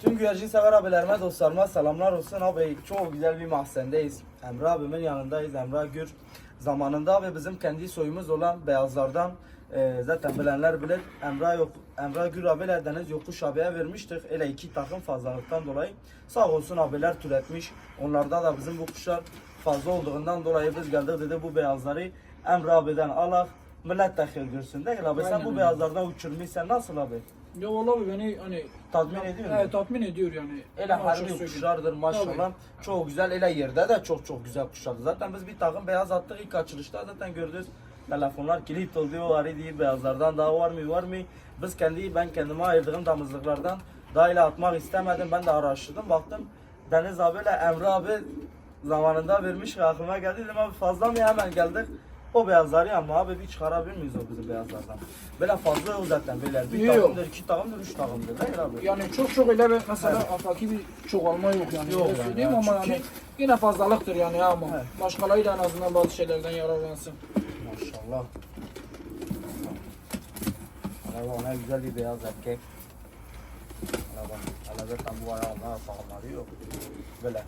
Tüm güvercin sever abilerime, dostlarıma selamlar olsun. Abi çok güzel bir mahzendeyiz. Emre abimin yanındayız. Emre Gür. Zamanında abi bizim kendi soyumuz olan beyazlardan e, zaten bilenler bilir. Emre yok, Emre Gür abiler Deniz Yokuş abiye vermiştik. Ele iki takım fazlalıktan dolayı. Sağ olsun abiler türetmiş. Onlarda da bizim bu kuşlar fazla olduğundan dolayı biz geldik dedi bu beyazları Emre abiden alak. Millet de görsün değil abi? Sen bu beyazlardan uçurmuşsun. Nasıl abi? Ya vallahi beni hani Tatmin ediyor mu? Evet tatmin ediyor yani. Ele harbi kuşlardır maşallah. Çok güzel. Ele yerde de çok çok güzel kuşlardır. Zaten biz bir takım beyaz attık ilk açılışta zaten gördünüz. Telefonlar kilit oldu arı değil beyazlardan daha var mı var mı? Biz kendi ben kendime ayırdığım damızlıklardan daha ile atmak istemedim. Ben de araştırdım baktım. Deniz abiyle Emre abi zamanında vermiş ve aklıma geldi dedim abi fazla mı hemen geldik. O beyazları ama abi bir çıkarabilir miyiz o bizim beyazlardan? Böyle fazla o zaten böyle bir Yok. takımdır, iki takımdır, üç takımdır mi abi? Yani çok çok öyle bir mesela afaki bir çoğalma yok yani. Yok Öyle yani, söyleyeyim ama çünkü- yani yine fazlalıktır yani ama Evet. başkaları da en azından bazı şeylerden yararlansın. Maşallah. Araba ona güzel bir beyaz erkek. Araba. Hala zaten bu ayağında sağlamları yok. Böyle.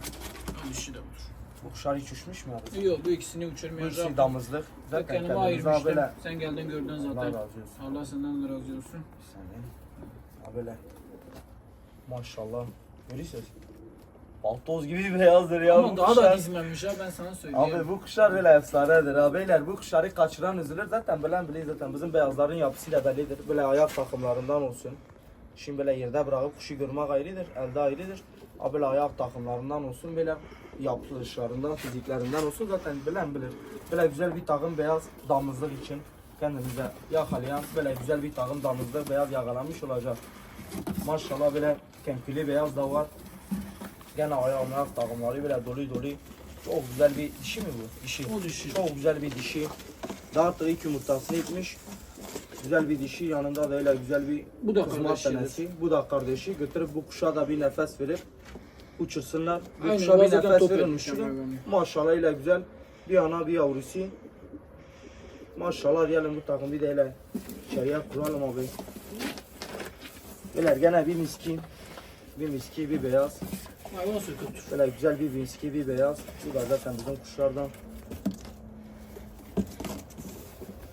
Dişi de budur. Bu kuşlar hiç uçmuş mu abi? Yok bu ikisini Bu uçurmayacağım. ikisi damızlık. Zaten Kendime kendimize ayırmıştım. böyle. Sen geldin gördün Allah zaten. razı olsun. Allah senden de razı olsun. Bir saniye. Ha böyle. Maşallah. Görüyorsunuz. Baltoz gibi beyazdır ya. ama bu daha kuşlar. da dizmemiş ha ben sana söyleyeyim. Abi bu kuşlar böyle efsanedir abiler. Bu kuşları kaçıran üzülür. Zaten bilen bile zaten bizim beyazların yapısıyla bellidir. Böyle ayak takımlarından olsun. Şimdi böyle yerde bırakıp kuşu görmek ayrıdır. Elde ayrıdır. Abi böyle ayak takımlarından olsun. Böyle yapılışlarından, fiziklerinden olsun. Zaten bilen bilir. Böyle güzel bir takım beyaz damızlık için kendimize yakalayan böyle güzel bir takım damızlık beyaz yakalanmış olacak. Maşallah böyle kempili beyaz da var. Gene ayağı ayak takımları böyle dolu dolu. Çok güzel bir dişi mi bu? Dişi. O dişi. Çok güzel bir dişi. Dağıttığı ilk yumurtasını itmiş. Güzel bir dişi yanında da öyle güzel bir Bu da kızma tanesi. Bu da kardeşi. Götürüp bu kuşa da bir nefes verip uçursunlar. Bu Aynen, kuşa bir zaten nefes top verin uçurun. Maşallah öyle güzel. Bir ana bir yavrusu. Maşallah diyelim bu takım bir de öyle içeriye kuralım abi. Beyler gene bir miskin. Bir miski bir beyaz. Hayvan. Böyle güzel bir viski, bir beyaz. Bu da zaten bizim kuşlardan.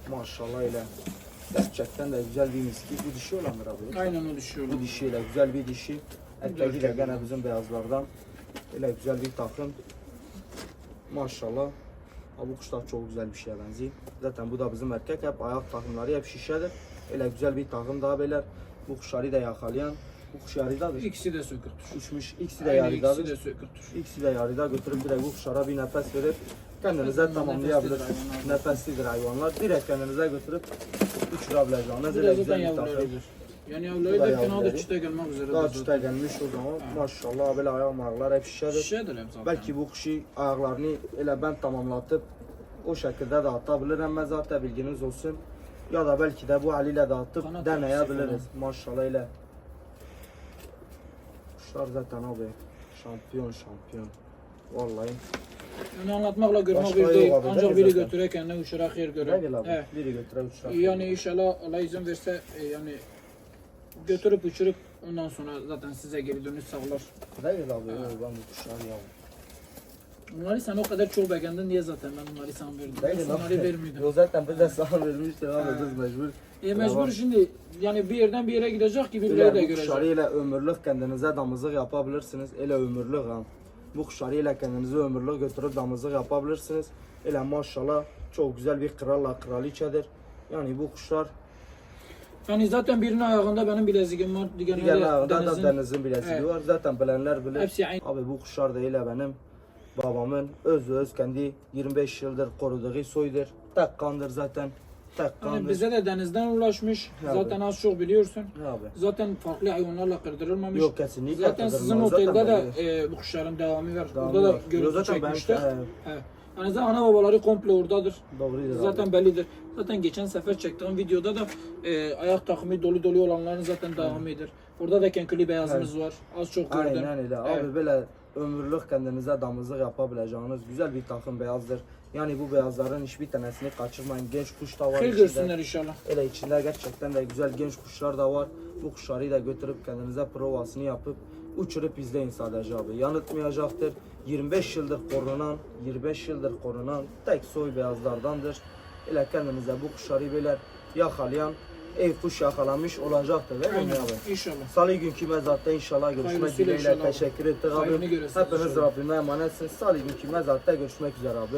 Maşallah öyle. Gerçekten de güzel bir miski. Bu dişi olandır abi. Aynen o düşüyor. Bu dişiyle güzel bir dişi. Erkeği de gene bizim beyazlardan. Öyle güzel bir takım. Maşallah. Ha, bu kuşlar çok güzel bir şeye benziyor. Zaten bu da bizim erkek. Hep ayak takımları hep şişedir. Öyle güzel bir takım daha beyler. Bu kuşları da yakalayan. Bu kuş yarıdadır. İkisi de söküktür. Uçmuş. İkisi de Aynen ikisi de söküktür. İkisi de yarıda götürüp direkt bu kuşlara bir nefes verip kendinize Zaten tamamlayabilir. nefeslidir hayvanlar. Direkt kendinize götürüp uçurabileceğiniz da güzel bir takım. Yani Bu da yavruları derken o da yavruları. çite gelmek üzere. Daha çıta gelmiş o zaman. Maşallah böyle ayak marlar hep şişedir. Şişedir hep zaten. Belki bu kuşu ayaklarını öyle ben tamamlatıp o şekilde de atabilirim. Mezarda bilginiz olsun. Ya da belki de bu haliyle de atıp Kanat deneyebiliriz. Maşallah öyle. Kuşlar zaten abi. Şampiyon şampiyon. Vallahi. Yani anlatmakla görmek Başka bir değil. abi, Ancak biri zaten? götüre kendine uçurak yer Ne gel abi? Evet. Biri götüre uçlar. Yani inşallah Allah izin verse e, yani götürüp uçurup ondan sonra zaten size geri dönüş sağlar. Gel abi? Ben bu kuşlar ya. Bunları sen o kadar çok beğendin diye zaten ben bunları sana verdim. Ben gel bunları abi? vermiyordum. Yo zaten biz de sana vermiştik Ha. biz mecbur. E mecbur şimdi yani bir yerden bir yere gidecek ki birileri de Öyle bu görecek. ömürlük kendinize damızlık yapabilirsiniz. Öyle ömürlük ha. Bu kuşları ile kendinize ömürlük götürüp damızlık yapabilirsiniz. Öyle maşallah çok güzel bir kralla kraliçedir. Yani bu kuşlar Yani zaten birinin ayağında benim bileziğim var. diğer Diğerinde ayağında da denizin. denizin bileziği Evet. var. Zaten bilenler bilir. Hepsi aynı. Abi bu kuşlar da öyle benim babamın öz öz kendi 25 yıldır koruduğu soydur. Tek kandır zaten. Tek Yani kandır. bize de denizden ulaşmış. Ya zaten az çok biliyorsun. Abi? Zaten farklı hayvanlarla kırdırılmamış. Yok kesinlikle. Zaten sizin kırdırmaz. Zaten otelde de belli. e, bu kuşların devamı var. Devamı Orada da var. görüntü Yo, zaten ben- çekmişler. He, Evet. Yani zaten ana babaları komple oradadır. Doğruydu Zaten abi. bellidir. Zaten geçen sefer çektiğim videoda da e, ayak takımı dolu dolu olanların zaten devamıdır. Orada da kenkili beyazımız var. Az çok gördüm. Aynen öyle. Evet. Abi böyle ömürlük kendinize damızlık yapabileceğiniz güzel bir takım beyazdır. Yani bu beyazların hiçbir tanesini kaçırmayın. Genç kuş da var Hayır görsünler inşallah. Öyle içinde gerçekten de güzel genç kuşlar da var. Bu kuşları da götürüp kendinize provasını yapıp uçurup izleyin sadece abi. Yanıltmayacaktır. 25 yıldır korunan, 25 yıldır korunan tek soy beyazlardandır. Öyle kendinize bu kuşları böyle yakalayan, ev kuş yakalamış olacaktır değil mi abi? İnşallah. Salı günkü mezatta inşallah görüşmek dileğiyle teşekkür ettik abi. Hepiniz. Rabbime emanetsiniz. Salı günkü mezatta görüşmek üzere abi.